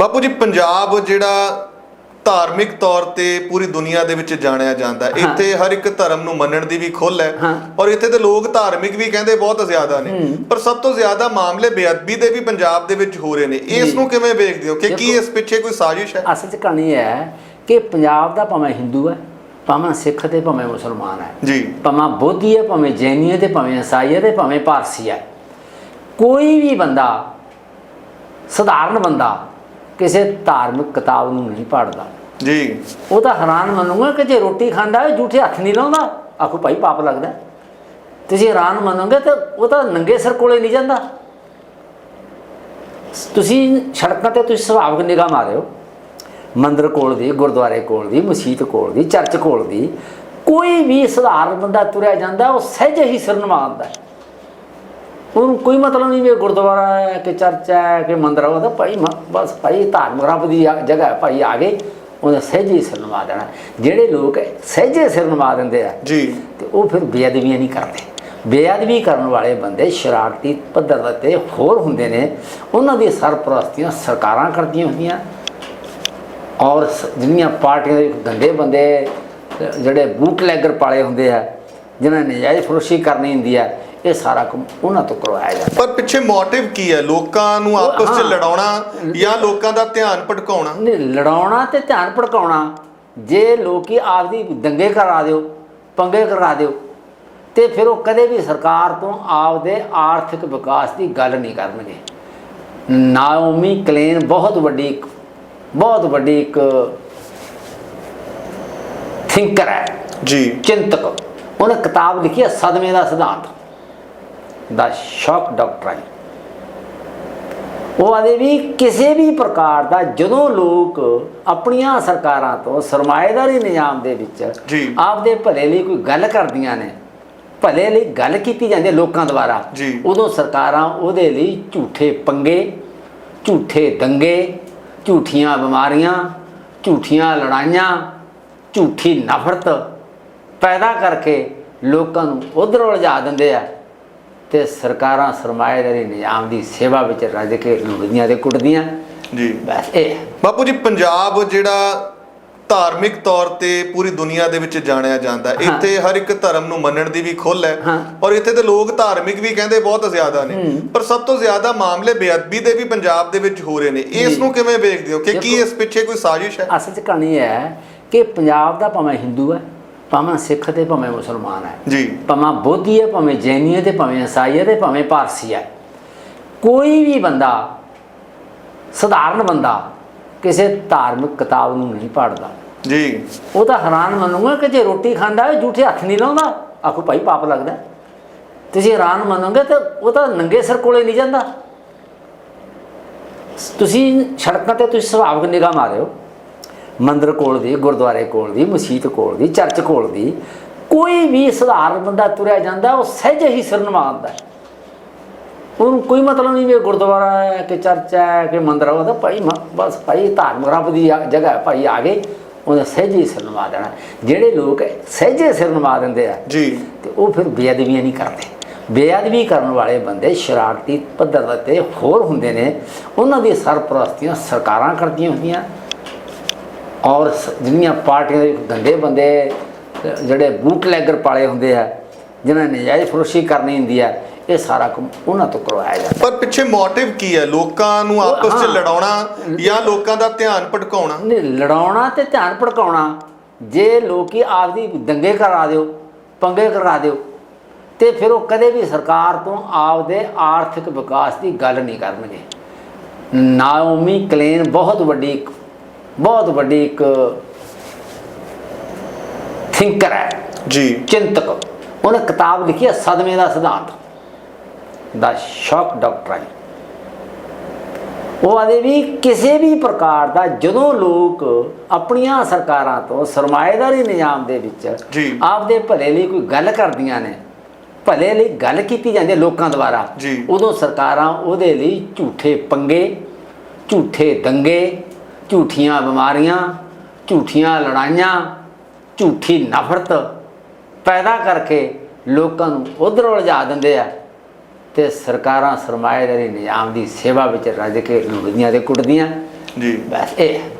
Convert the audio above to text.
ਬਾਪੂ ਜੀ ਪੰਜਾਬ ਜਿਹੜਾ ਧਾਰਮਿਕ ਤੌਰ ਤੇ ਪੂਰੀ ਦੁਨੀਆ ਦੇ ਵਿੱਚ ਜਾਣਿਆ ਜਾਂਦਾ ਹੈ। ਇੱਥੇ ਹਰ ਇੱਕ ਧਰਮ ਨੂੰ ਮੰਨਣ ਦੀ ਵੀ ਖੁੱਲ੍ਹ ਹੈ। ਔਰ ਇੱਥੇ ਦੇ ਲੋਕ ਧਾਰਮਿਕ ਵੀ ਕਹਿੰਦੇ ਬਹੁਤ ਜ਼ਿਆਦਾ ਨੇ। ਪਰ ਸਭ ਤੋਂ ਜ਼ਿਆਦਾ ਮਾਮਲੇ ਬੇਅਦਬੀ ਦੇ ਵੀ ਪੰਜਾਬ ਦੇ ਵਿੱਚ ਹੋ ਰਹੇ ਨੇ। ਇਸ ਨੂੰ ਕਿਵੇਂ ਵੇਖਦੇ ਹੋ? ਕਿ ਕੀ ਇਸ ਪਿੱਛੇ ਕੋਈ ਸਾਜ਼ਿਸ਼ ਹੈ? ਅਸਲ 'ਚ ਕਹਾਣੀ ਹੈ ਕਿ ਪੰਜਾਬ ਦਾ ਭਾਵੇਂ ਹਿੰਦੂ ਹੈ ਭਾਵੇਂ ਸਿੱਖ ਤੇ ਭਾਵੇਂ ਮੁਸਲਮਾਨ ਹੈ। ਜੀ। ਭਾਵੇਂ ਬੋਧੀ ਹੈ ਭਾਵੇਂ ਜੈਨੀ ਹੈ ਤੇ ਭਾਵੇਂ ਈਸਾਈ ਹੈ ਤੇ ਭਾਵੇਂ ਪਾਰਸੀ ਹੈ। ਕੋਈ ਵੀ ਬੰਦਾ ਸਧਾਰਨ ਬੰਦਾ ਕਿਸੇ ਧਾਰਮਿਕ ਕਿਤਾਬ ਨੂੰ ਨਹੀਂ ਪੜ੍ਹਦਾ। ਜੀ। ਉਹ ਤਾਂ ਹੈਰਾਨ ਮੰਨੂਗਾ ਕਿ ਜੇ ਰੋਟੀ ਖਾਂਦਾ ਹੈ ਝੂਠੇ ਹੱਥ ਨਹੀਂ ਲਾਉਂਦਾ। ਆਖੋ ਭਾਈ ਪਾਪ ਲੱਗਦਾ। ਤੁਸੀਂ ਹੈਰਾਨ ਮੰਨੋਗੇ ਤਾਂ ਉਹ ਤਾਂ ਨੰਗੇ ਸਿਰ ਕੋਲੇ ਨਹੀਂ ਜਾਂਦਾ। ਤੁਸੀਂ ਸੜਕਾਂ ਤੇ ਤੁਸੀਂ ਸੁਭਾਵਿਕ ਨਿਗਾਹ ਮਾਰਿਓ। ਮੰਦਿਰ ਕੋਲ ਦੀ ਗੁਰਦੁਆਰੇ ਕੋਲ ਦੀ ਮਸਜਿਦ ਕੋਲ ਦੀ ਚਰਚ ਕੋਲ ਦੀ ਕੋਈ ਵੀ ਸਧਾਰਨ ਬੰਦਾ ਤੁਰਿਆ ਜਾਂਦਾ ਉਹ ਸਹਿਜੇ ਹੀ ਸਿਰ ਨਿਵਾਉਂਦਾ ਹੈ ਉਹਨੂੰ ਕੋਈ ਮਤਲਬ ਨਹੀਂ ਵੀ ਗੁਰਦੁਆਰਾ ਹੈ ਕਿ ਚਰਚ ਹੈ ਕਿ ਮੰਦਿਰ ਹੈ ਉਹਦਾ ਭਾਈ ਬਸ ਭਾਈ ਧਾਰਮਿਕ ਰੱਬ ਦੀ ਜਗ੍ਹਾ ਹੈ ਭਾਈ ਆ ਗਏ ਉਹਨੇ ਸਹਿਜੇ ਸਿਰ ਨਿਵਾ ਦੇਣਾ। ਜਿਹੜੇ ਲੋਕ ਸਹਿਜੇ ਸਿਰ ਨਿਵਾ ਦਿੰਦੇ ਆ ਜੀ। ਤੇ ਉਹ ਫਿਰ ਬੇਅਦਬੀਆਂ ਨਹੀਂ ਕਰਦੇ। ਬੇਅਦਬੀ ਕਰਨ ਵਾਲੇ ਬੰਦੇ ਸ਼ਰਾਰਤੀ ਪੱਧਰ ਤੇ ਹੋਰ ਹੁੰਦੇ ਨੇ। ਉਹਨਾਂ ਦੀ ਸਰਪ੍ਰਸਤੀਆਂ ਸਰਕਾਰਾਂ ਕਰਦੀਆਂ ਹੁੰਦੀਆਂ। ਔਰ ਜਿਹੜੀਆਂ ਪਾਰਟੀਆਂ ਦੇ ਗੰਦੇ ਬੰਦੇ ਜਿਹੜੇ ਬੂਟ ਲੈਗਰ ਪਾਲੇ ਹੁੰਦੇ ਆ ਜਿਨ੍ਹਾਂ ਨੇ ਨਜਾਇਜ਼ ਫਰੋਸ਼ੀ ਕਰਨੀ ਹੁੰਦੀ ਆ ਇਹ ਸਾਰਾ ਕੰਮ ਉਹਨਾਂ ਤੋਂ ਕਰਵਾਇਆ ਜਾਂਦਾ। ਪਰ ਪਿੱਛੇ ਮੋਟਿਵ ਕੀ ਹੈ? ਲੋਕਾਂ ਨੂੰ ਆਪਸ 'ਚ ਹਾਂ। ਲੜਾਉਣਾ ਜਾਂ ਲੋਕਾਂ ਦਾ ਧਿਆਨ ਭਟਕਾਉਣਾ ਨਹੀਂ ਲੜਾਉਣਾ ਤੇ ਧਿਆਨ ਭੜਕਾਉਣਾ। ਜੇ ਲੋਕੀ ਆਪਦੀ ਦੰਗੇ ਕਰਾ ਦਿਓ ਪੰਗੇ ਕਰਾ ਦਿਓ ਤੇ ਫਿਰ ਉਹ ਕਦੇ ਵੀ ਸਰਕਾਰ ਤੋਂ ਆਪਦੇ ਆਰਥਿਕ ਵਿਕਾਸ ਦੀ ਗੱਲ ਨਹੀਂ ਕਰਨਗੇ। ਨਾਓਮੀ ਕਲੇਨ ਬਹੁਤ ਵੱਡੀ ਬਹੁਤ ਵੱਡੀ ਇੱਕ ਥਿੰਕਰ ਹੈ। ਜੀ। ਚਿੰਤਕ। ਉਹਨੇ ਕਿਤਾਬ ਲਿਖੀ ਹੈ ਸਦਮੇ ਦਾ ਸਿਧਾਂਤ। ਦਾ ਸ਼ੌਕ ਡਾਕਟਰਾਈਨ ਉਹ ਆਦੇ ਵੀ ਕਿਸੇ ਵੀ ਪ੍ਰਕਾਰ ਦਾ ਜਦੋਂ ਲੋਕ ਆਪਣੀਆਂ ਸਰਕਾਰਾਂ ਤੋਂ ਸਰਮਾਏਦਾਰੀ ਨਿਜ਼ਾਮ ਦੇ ਵਿੱਚ। ਆਪਦੇ ਭਲੇ ਲਈ ਕੋਈ ਗੱਲ ਕਰਦੀਆਂ ਨੇ ਭਲੇ ਲਈ ਗੱਲ ਕੀਤੀ ਜਾਂਦੀ ਹੈ ਲੋਕਾਂ ਦੁਆਰਾ। ਉਦੋਂ ਸਰਕਾਰਾਂ ਉਹਦੇ ਲਈ ਝੂਠੇ ਪੰਗੇ ਝੂਠੇ ਦੰਗੇ ਝੂਠੀਆਂ ਬਿਮਾਰੀਆਂ ਝੂਠੀਆਂ ਲੜਾਈਆਂ ਝੂਠੀ ਨਫ਼ਰਤ ਪੈਦਾ ਕਰਕੇ ਲੋਕਾਂ ਨੂੰ ਉਧਰ ਉਲਝਾ ਦਿੰਦੇ ਆ ਤੇ ਸਰਕਾਰਾਂ ਸਰਮਾਏਦਾਰੀ ਨਿਜ਼ਾਮ ਦੀ ਸੇਵਾ ਵਿੱਚ ਰੱਜ ਕੇ ਲੁੱਟਦੀਆਂ ਤੇ ਕੁੱਟਦੀਆਂ। ਜੀ। ਬਸ ਇਹ ਬਾਪੂ ਜੀ ਪੰਜਾਬ ਜਿਹੜਾ ਧਾਰਮਿਕ ਤੌਰ ਤੇ ਪੂਰੀ ਦੁਨੀਆ ਦੇ ਵਿੱਚ ਜਾਣਿਆ ਜਾਂਦਾ। ਇੱਥੇ ਹਰ ਇੱਕ ਧਰਮ ਨੂੰ ਮੰਨਣ ਦੀ ਵੀ ਖੁੱਲ੍ਹ ਹੈ। ਔਰ ਇੱਥੇ ਦੇ ਲੋਕ ਧਾਰਮਿਕ ਵੀ ਕਹਿੰਦੇ ਬਹੁਤ ਜ਼ਿਆਦਾ ਨੇ। ਪਰ ਸਭ ਤੋਂ ਜ਼ਿਆਦਾ ਮਾਮਲੇ ਬੇਅਦਬੀ ਦੇ ਵੀ ਪੰਜਾਬ ਦੇ ਵਿੱਚ ਹੋ ਰਹੇ ਨੇ। ਇਸ। ਨੂੰ ਕਿਵੇਂ ਵੇਖਦੇ ਹੋ? ਕਿ ਕੀ ਇਸ ਪਿੱਛੇ ਕੋਈ ਸਾਜ਼ਿਸ਼ ਹੈ? ਅਸਲ 'ਚ ਕਹਾਣੀ ਹੈ ਕਿ ਪੰਜਾਬ ਦਾ ਭਾਵੇਂ ਹਿੰਦੂ ਹੈ ਭਾਵੇਂ ਸਿੱਖ ਤੇ ਭਾਵੇਂ ਮੁਸਲਮਾਨ ਹੈ। ਜੀ। ਭਾਵੇਂ ਬੋਧੀ ਹੈ ਭਾਵੇਂ ਜੈਨੀ ਹੈ ਤੇ ਭਾਵੇਂ ਈਸਾਈ ਹੈ ਤੇ ਭਾਵੇਂ ਪਾਰਸੀ ਹੈ। ਕੋਈ ਵੀ ਬੰਦਾ ਸਧਾਰਨ ਬੰਦਾ ਕਿਸੇ ਧਾਰਮਿਕ ਕਿਤਾਬ ਨੂੰ ਨਹੀਂ ਪੜ੍ਹਦਾ। ਜੀ। ਉਹ ਤਾਂ ਹੈਰਾਨ ਮੰਨੂਗਾ ਕਿ ਜੇ ਰੋਟੀ ਖਾਂਦਾ ਹੈ ਝੂਠੇ ਹੱਥ ਨਹੀਂ ਲਾਉਂਦਾ। ਆਖੋ ਭਾਈ ਪਾਪ ਲੱਗਦਾ। ਤੁਸੀਂ ਹੈਰਾਨ ਮੰਨੋਗੇ ਤਾਂ ਉਹ ਤਾਂ ਨੰਗੇ ਸਿਰ ਕੋਲੇ ਨਹੀਂ ਜਾਂਦਾ। ਤੁਸੀਂ ਸੜਕਾਂ ਤੇ ਤੁਸੀਂ ਸੁਭਾਵਿਕ ਨਿਗਾਹ ਮਾਰਿਓ। ਮੰਦਿਰ ਕੋਲ ਦੀ ਗੁਰਦੁਆਰੇ ਕੋਲ ਦੀ ਮਸਜਿਦ ਕੋਲ ਦੀ ਚਰਚ ਕੋਲ ਦੀ ਕੋਈ ਵੀ ਸਧਾਰਨ ਬੰਦਾ ਤੁਰਿਆ ਜਾਂਦਾ ਉਹ ਸਹਿਜੇ ਹੀ ਸਿਰ ਨਿਵਾਉਂਦਾ ਹੈ। ਉਹਨੂੰ ਕੋਈ ਮਤਲਬ ਨਹੀਂ ਵੀ ਗੁਰਦੁਆਰਾ ਹੈ ਕਿ ਚਰਚ ਹੈ ਕਿ ਮੰਦਿਰ ਹੈ ਉਹਦਾ ਭਾਈ ਬਸ ਭਾਈ ਧਾਰਮਿਕ ਰੱਬ ਦੀ ਜਗ੍ਹਾ ਹੈ ਭਾਈ ਆ ਗਏ ਉਹਨੇ ਸਹਿਜੇ ਹੀ ਸਿਰ ਨਿਵਾ ਦੇਣਾ ਜਿਹੜੇ ਲੋਕ ਸਹਿਜੇ ਸਿਰ ਨਿਵਾ ਦਿੰਦੇ ਆ ਜੀ। ਤੇ ਉਹ ਫਿਰ ਬੇਅਦਬੀਆਂ ਨਹੀਂ ਕਰਦੇ। ਬੇਅਦਬੀ ਕਰਨ ਵਾਲੇ ਬੰਦੇ ਸ਼ਰਾਰਤੀ ਪੱਧਰ ਤੇ ਹੋਰ ਹੁੰਦੇ ਨੇ ਉਹਨਾਂ ਦੀ ਸਰਪ੍ਰਸਤੀਆਂ ਸਰਕਾਰਾਂ ਕਰਦੀਆਂ ਹੁੰਦੀਆਂ ਔਰ ਜਿਹੜੀਆਂ ਪਾਰਟੀਆਂ ਦੇ ਗੰਦੇ ਬੰਦੇ ਜਿਹੜੇ ਬੂਟ ਲੈਗਰ ਪਾਲੇ ਹੁੰਦੇ ਆ ਜਿਨ੍ਹਾਂ ਨੇ ਨਜਾਇਜ਼ ਫਰੋਸ਼ੀ ਕਰਨੀ ਹੁੰਦੀ ਆ ਇਹ ਸਾਰਾ ਕੰਮ ਉਹਨਾਂ ਤੋਂ ਕਰਵਾਇਆ ਜਾਂਦਾ। ਪਰ ਪਿੱਛੇ ਮੋਟਿਵ ਕੀ ਹੈ? ਲੋਕਾਂ ਨੂੰ ਆਪਸ 'ਚ ਹਾਂ। ਲੜਾਉਣਾ ਜਾਂ ਲੋਕਾਂ ਦਾ ਧਿਆਨ ਭਟਕਾਉਣਾ ਨਹੀਂ ਲੜਾਉਣਾ ਤੇ ਧਿਆਨ ਭੜਕਾਉਣਾ ਜੇ ਲੋਕੀ ਆਪਦੀ ਦੰਗੇ ਕਰਾ ਦਿਓ ਪੰਗੇ ਕਰਾ ਦਿਓ ਤੇ ਫਿਰ ਉਹ ਕਦੇ ਵੀ ਸਰਕਾਰ ਤੋਂ ਆਪਦੇ ਆਰਥਿਕ ਵਿਕਾਸ ਦੀ ਗੱਲ ਨਹੀਂ ਕਰਨਗੇ। ਨਾਓਮੀ ਕਲੇਨ ਬਹੁਤ ਵੱਡੀ ਬਹੁਤ ਵੱਡੀ ਇੱਕ ਥਿੰਕਰ ਹੈ। ਜੀ। ਚਿੰਤਕ। ਉਹਨੇ ਕਿਤਾਬ ਲਿਖੀ ਹੈ ਸਦਮੇ ਦਾ ਸਿਧਾਂਤ। ਦਾ ਸ਼ੌਕ ਡਾਕਟਰਾਈਨ ਉਹ ਆਦੇ ਵੀ ਕਿਸੇ ਵੀ ਪ੍ਰਕਾਰ ਦਾ ਜਦੋਂ ਲੋਕ ਆਪਣੀਆਂ ਸਰਕਾਰਾਂ ਤੋਂ ਸਰਮਾਏਦਾਰੀ ਨਿਜ਼ਾਮ ਦੇ ਵਿੱਚ। ਆਪਦੇ ਭਲੇ ਲਈ ਕੋਈ ਗੱਲ ਕਰਦੀਆਂ ਨੇ ਭਲੇ ਲਈ ਗੱਲ ਕੀਤੀ ਜਾਂਦੀ ਹੈ ਲੋਕਾਂ ਦੁਆਰਾ। ਉਦੋਂ ਸਰਕਾਰਾਂ ਉਹਦੇ ਲਈ ਝੂਠੇ ਪੰਗੇ ਝੂਠੇ ਦੰਗੇ ਝੂਠੀਆਂ ਬਿਮਾਰੀਆਂ ਝੂਠੀਆਂ ਲੜਾਈਆਂ ਝੂਠੀ ਨਫ਼ਰਤ ਪੈਦਾ ਕਰਕੇ ਲੋਕਾਂ ਨੂੰ ਉਧਰ ਉਲਝਾ ਦਿੰਦੇ ਆ ਤੇ ਸਰਕਾਰਾਂ ਸਰਮਾਏਦਾਰੀ ਨਿਜ਼ਾਮ ਦੀ ਸੇਵਾ ਵਿੱਚ ਰੱਜ ਕੇ ਲੁੱਟਦੀਆਂ ਤੇ ਕੁੱਟਦੀਆਂ ਜੀ ਬਸ ਇਹ।